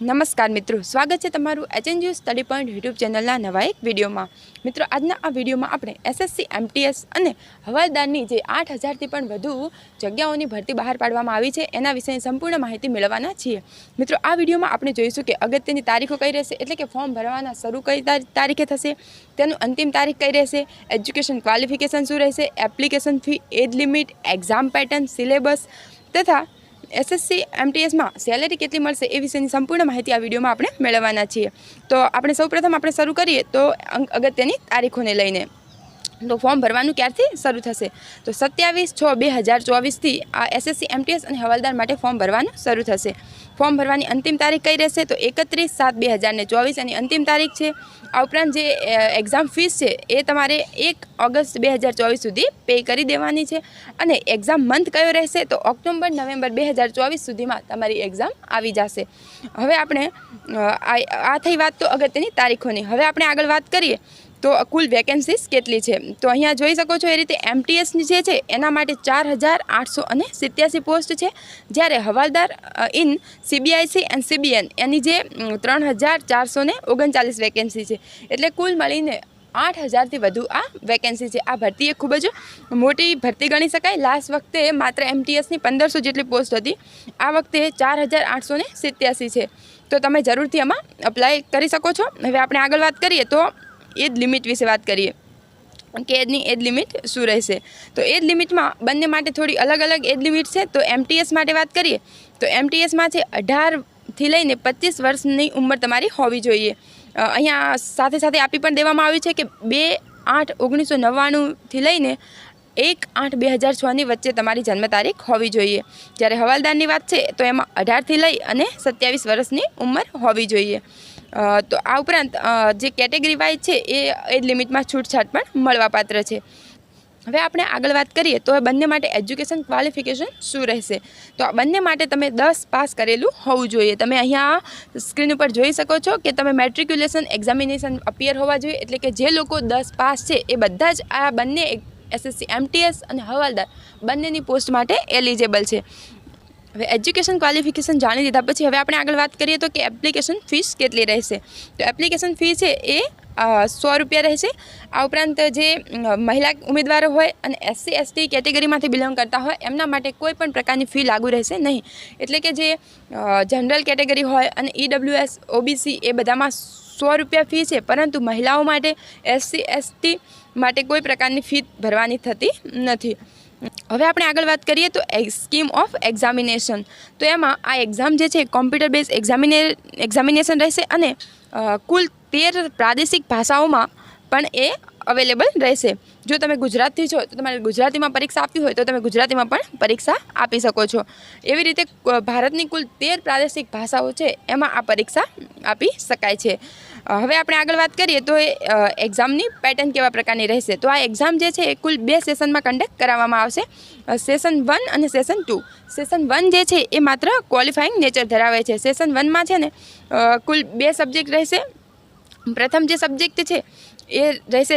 નમસ્કાર મિત્રો, સ્વાગત છે તમારું એચએનજીયુ સ્ટડી પોઈન્ટ યુટ્યુબ ચેનલના નવા એક વિડીયોમાં. મિત્રો, આજના આ વિડીયોમાં આપણે એસએસસી એમટીએસ અને હવાલદારની જે આઠ હજારથી પણ વધુ જગ્યાઓની ભરતી બહાર પાડવામાં આવી છે, એના વિશેની સંપૂર્ણ માહિતી મેળવવાના છીએ. મિત્રો, આ વિડીયોમાં આપણે જોઈશું કે અગત્યની તારીખો કઈ રહેશે, એટલે કે ફોર્મ ભરવાના શરૂ કઈ તારીખે થશે, તેનું અંતિમ તારીખ કઈ રહેશે, એજ્યુકેશન ક્વોલિફિકેશન શું રહેશે, application fee, age limit, exam pattern, syllabus તથા એસએસસી એમટીએસમાં સેલેરી કેટલી મળશે એ વિશેની સંપૂર્ણ માહિતી આ વિડીયોમાં આપણે મેળવવાના છીએ. તો આપણે સૌપ્રથમ આપણે શરૂ કરીએ તો અગત્યની તારીખોને લઈને. તો ફોર્મ ભરવાનું ક્યારથી શરૂ થશે? તો સત્યાવીસ છ બે હજાર ચોવીસથી આ એસએસસી એમટીએસ અને હવાલદાર માટે ફોર્મ ભરવાનું શરૂ થશે. ફોર્મ ભરવાની અંતિમ તારીખ કઈ રહેશે? તો એકત્રીસ સાત બે હજારને ચોવીસ એની અંતિમ તારીખ છે. આ ઉપરાંત જે એક્ઝામ ફીસ છે, એ તમારે એક ઓગસ્ટ બે હજાર ચોવીસ સુધી પે કરી દેવાની છે. અને એક્ઝામ મંથ કયો રહેશે? તો ઓક્ટોબર, નવેમ્બર બે હજાર ચોવીસ સુધીમાં તમારી એક્ઝામ આવી જશે. હવે આપણે આ થઈ વાત તો અગત્યની તારીખોની. હવે આપણે આગળ વાત કરીએ. તો કુલ વેકેન્સીસ કેટલી છે? તો અહીંયા જોઈ શકો છો એ રીતે એમટીએસની જે છે, એના માટે ચાર હજાર આઠસો અને સિત્યાસી પોસ્ટ છે. જ્યારે હવાલદાર ઇન સીબીઆઈસી એન્ડ સીબીએન એની જે ત્રણ હજાર ચારસો ઓગણચાલીસ વેકેન્સી છે. એટલે કુલ મળીને આઠ હજારથી વધુ આ વેકેન્સી છે. આ ભરતી એ ખૂબ જ મોટી ભરતી ગણી શકાય. લાસ્ટ વખતે માત્ર એમટીએસની પંદરસો જેટલી પોસ્ટ હતી. આ વખતે ચાર હજાર આઠસો સિત્યાસી છે. તો તમે જરૂરથી આમાં અપ્લાય કરી શકો છો. હવે આપણે આગળ વાત કરીએ તો એજ લિમિટ વિશે વાત કરીએ, કે એજની એજ લિમિટ શું રહેશે? તો એજ લિમિટમાં બંને માટે થોડી અલગ અલગ એજ લિમિટ છે. તો એમટીએસ માટે વાત કરીએ, તો એમટીએસમાં છે અઢારથી લઈને પચીસ વર્ષની ઉંમર તમારી હોવી જોઈએ. અહીંયા સાથે સાથે આપી પણ દેવામાં આવ્યું છે કે બે આઠ ઓગણીસો નવ્વાણુંથી લઈને એક આઠ બે હજાર છની વચ્ચે તમારી જન્મ તારીખ હોવી જોઈએ. જ્યારે હવાલદારની વાત છે, તો એમાં અઢારથી લઈ અને સત્યાવીસ વર્ષની ઉંમર હોવી જોઈએ. તો આ ઉપરાંત જે કેટેગરી વાઇઝ છે, એ એજ લિમિટમાં છૂટછાટ પણ મળવાપાત્ર છે. હવે આપણે આગળ વાત કરીએ, તો એ બંને માટે એજ્યુકેશન ક્વોલિફિકેશન શું રહેશે? તો આ બંને માટે તમે દસ પાસ કરેલું હોવું જોઈએ. તમે અહીંયા સ્ક્રીન ઉપર જોઈ શકો છો કે તમે મેટ્રિક્યુલેશન એક્ઝામિનેશન અપિયર હોવા જોઈએ, એટલે કે જે લોકો દસ પાસ છે, એ બધા જ આ બંને એસએસસી એમટીએસ અને હવાલદાર બંનેની પોસ્ટ માટે એલિજેબલ છે. હવે એજ્યુકેશન ક્વોલિફિકેશન જાણી લીધા પછી હવે આપણે આગળ વાત કરીએ તો કે એપ્લિકેશન ફીસ કેટલી રહેશે? તો એપ્લિકેશન ફી છે એ સો રૂપિયા રહેશે આ ઉપરાંત જે મહિલા ઉમેદવારો હોય અને એસસી, એસટી કેટેગરીમાંથી બિલોંગ કરતા હોય, એમના માટે કોઈ પણ પ્રકારની ફી લાગુ રહેશે નહીં. એટલે કે જે જનરલ કેટેગરી હોય અને ઈડબ્લ્યુએસ ઓબીસી એ બધામાં સો રૂપિયા ફી છે. પરંતુ મહિલાઓ માટે એસસી, એસટી માટે કોઈ પ્રકારની ફી ભરવાની થતી નથી. હવે આપણે આગળ વાત કરીએ તો સ્કીમ ઓફ એક્ઝામિનેશન. તો એમાં આ એક્ઝામ જે છે કોમ્પ્યુટર બેઝ એક્ઝામિને, એક્ઝામિનેશન રહેશે અને કુલ તેર પ્રાદેશિક ભાષાઓમાં પણ એ અવેલેબલ રહેશે. જો તમે ગુજરાતથી છો, તો તમારે ગુજરાતીમાં પરીક્ષા આપવી હોય, તો તમે ગુજરાતીમાં પણ પરીક્ષા આપી શકો છો. એવી રીતે ભારતની કુલ તેર પ્રાદેશિક ભાષાઓ છે, એમાં આ પરીક્ષા આપી શકાય છે. હવે આપણે આગળ વાત કરીએ, તો એ એક્ઝામની પેટર્ન કેવા પ્રકારની રહેશે? તો આ એક્ઝામ જે છે, એ કુલ બે સેશનમાં કન્ડક્ટ કરાવવામાં આવશે. સેશન વન અને સેશન ટુ સેશન વન જે છે, એ માત્ર ક્વોલિફાઈંગ નેચર ધરાવે છે. સેશન વનમાં છે ને કુલ બે સબ્જેક્ટ રહેશે. પ્રથમ જે સબ્જેક્ટ છે, એ રહેશે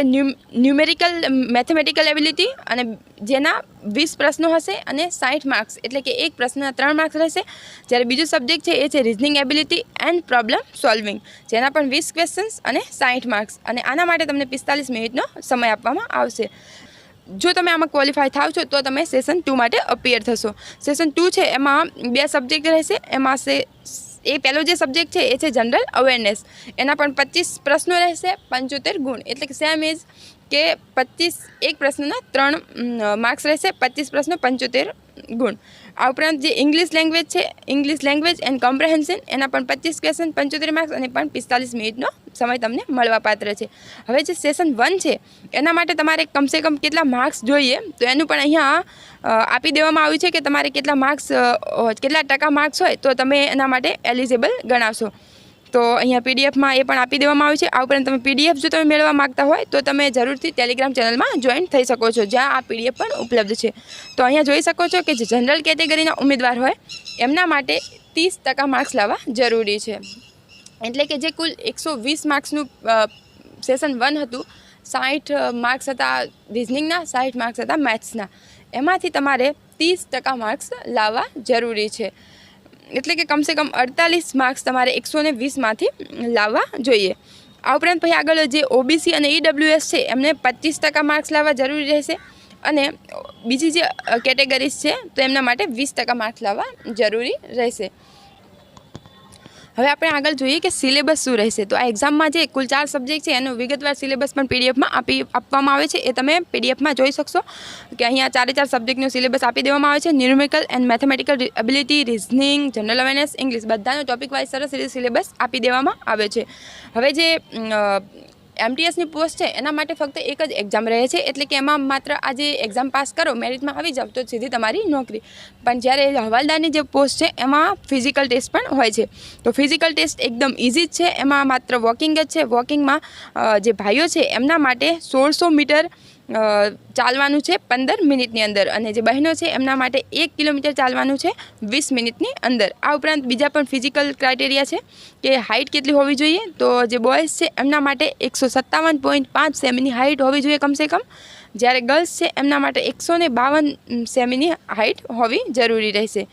ન્યુમેરિકલ મેથેમેટિકલ એબિલિટી અને જેના વીસ પ્રશ્નો હશે અને સાઠ માર્ક્સ. એટલે કે એક પ્રશ્નના ત્રણ માર્ક્સ રહેશે. જ્યારે બીજું સબ્જેક્ટ છે, એ છે reasoning ability and problem solving. જેના પણ વીસ ક્વેશ્ચન્સ અને સાઠ માર્ક્સ. અને આના માટે તમને પિસ્તાલીસ મિનિટનો સમય આપવામાં આવશે. જો તમે આમાં ક્વોલિફાય થાવ છો, તો તમે સેશન ટુ માટે અપિયર થશો. સેશન ટુ છે, એમાં બે સબ્જેક્ટ રહેશે. એમાં સે એ પહેલો જે સબ્જેક્ટ છે, એ છે જનરલ અવેરનેસ એના પણ પચીસ પ્રશ્નો રહેશે, પંચોતેર ગુણ. એટલે કે સેમ ઇઝ કે પચીસ એક પ્રશ્નના ત્રણ માર્ક્સ રહેશે, પચીસ પ્રશ્નો, પંચોતેર ગુણ. આ ઉપરાંત જે ઇંગ્લિશ લેંગ્વેજ છે ઇંગ્લિશ લેંગ્વેજ એન્ડ કોમ્પ્રેહેન્શન એના પણ પચીસ ક્વેશ્ચન પંચોતેર માર્ક્સ અને પણ પિસ્તાલીસ મિનિટનો સમય તમને મળવાપાત્ર છે. હવે જે સેશન વન છે, એના માટે તમારે કમસે કમ કેટલા માર્ક્સ જોઈએ? તો એનું પણ અહીંયા આપી દેવામાં આવ્યું છે કે તમારે કેટલા માર્ક્સ કેટલા ટકા માર્ક્સ હોય તો તમે એના માટે એલિજિબલ ગણાવશો. તો અહીંયા પીડીએફમાં એ પણ આપી દેવામાં આવ્યું છે. આ ઉપરાંત તમે પીડીએફ જો તમે મેળવવા માગતા હોય, તો તમે જરૂરથી ટેલિગ્રામ ચેનલમાં જોઈન થઈ શકો છો, જ્યાં આ પીડીએફ પણ ઉપલબ્ધ છે. તો અહીંયા જોઈ શકો છો કે જે જનરલ કેટેગરીના ઉમેદવાર હોય, એમના માટે ત્રીસ માર્ક્સ લાવવા જરૂરી છે. એટલે કે જે કુલ એકસો માર્ક્સનું સેશન વન હતું સાઠ માર્ક્સ હતા રિઝનિંગના સાઠ માર્ક્સ હતા મેથ્સના એમાંથી તમારે ત્રીસ માર્ક્સ લાવવા જરૂરી છે. એટલે કે કમસે કમ અડતાલીસ માર્ક્સ તમારે એકસો ને વીસમાંથી લાવવા જોઈએ. આ ઉપરાંત પછી આગળ જે ઓબીસી અને ઈડબ્લ્યુએસ છે, એમને પચીસ ટકા માર્ક્સ લાવવા જરૂરી રહેશે. અને બીજી જે કેટેગરીઝ છે, તો એમના માટે વીસ ટકા માર્ક્સ લાવવા જરૂરી રહેશે. હવે આપણે આગળ જોઈએ કે સિલેબસ શું રહેશે. તો આ એક્ઝામમાં જે કુલ ચાર સબ્જેક્ટ છે, એનો વિગતવાર સિલેબસ પણ પીડીએફમાં આપી, આપવામાં આવે છે. એ તમે પીડીએફમાં જોઈ શકશો કે અહીંયા ચારે ચાર સબ્જેક્ટનું સિલેબસ આપી દેવામાં આવે છે. Numerical and mathematical ability reasoning general awareness English બધાનો ટોપિક વાઇઝ સરસ રીતે સિલેબસ આપી દેવામાં આવે છે. હવે જે એમટીએસની પોસ્ટ છે, એના માટે ફક્ત એક જ એક્ઝામ રહે છે, એટલે કે એમાં માત્ર આ જે એક્ઝામ પાસ કરો મેરિટમાં આવી જાવ તો સીધી તમારી નોકરી. પણ જ્યારે હવાલદારની જે પોસ્ટ છે, એમાં ફિઝિકલ ટેસ્ટ પણ હોય છે. તો ફિઝિકલ ટેસ્ટ એકદમ ઇઝી જ છે, એમાં માત્ર વોકિંગ જ છે. વોકિંગમાં જે ભાઈઓ છે, એમના માટે સોળસો મીટર ચાલવાનું છે પંદર મિનિટની અંદર. અને જે બહેનો છે, એમના માટે એક કિલોમીટર ચાલવાનું છે વીસ મિનિટની અંદર. આ ઉપરાંત બીજા પણ ફિઝિકલ ક્રાઇટેરિયા છે કે હાઇટ કેટલી હોવી જોઈએ. તો જે બોયઝ છે, એમના માટે એકસો સત્તાવન પોઈન્ટ પાંચ સેમીની હાઇટ હોવી જોઈએ કમસે કમ. જ્યારે ગર્લ્સ છે, એમના માટે એકસો ને બાવન સેમીની હાઇટ હોવી જરૂરી રહેશે.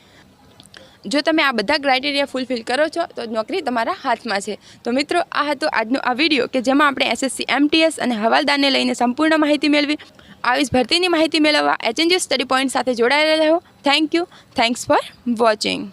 જો તમે આ બધા ક્રાઇટેરિયા ફૂલફિલ કરો છો, તો નોકરી તમારા હાથમાં છે. તો મિત્રો, આ હતો આજનો આ વીડિયો કે જેમાં આપણે એસએસસી એમટીએસ અને હવાલદારને લઈને સંપૂર્ણ માહિતી મેળવી. આવી ભરતીની માહિતી મેળવવા એચએનજી સ્ટડી પોઈન્ટ સાથે જોડાયેલા રહો. Thank you thanks for watching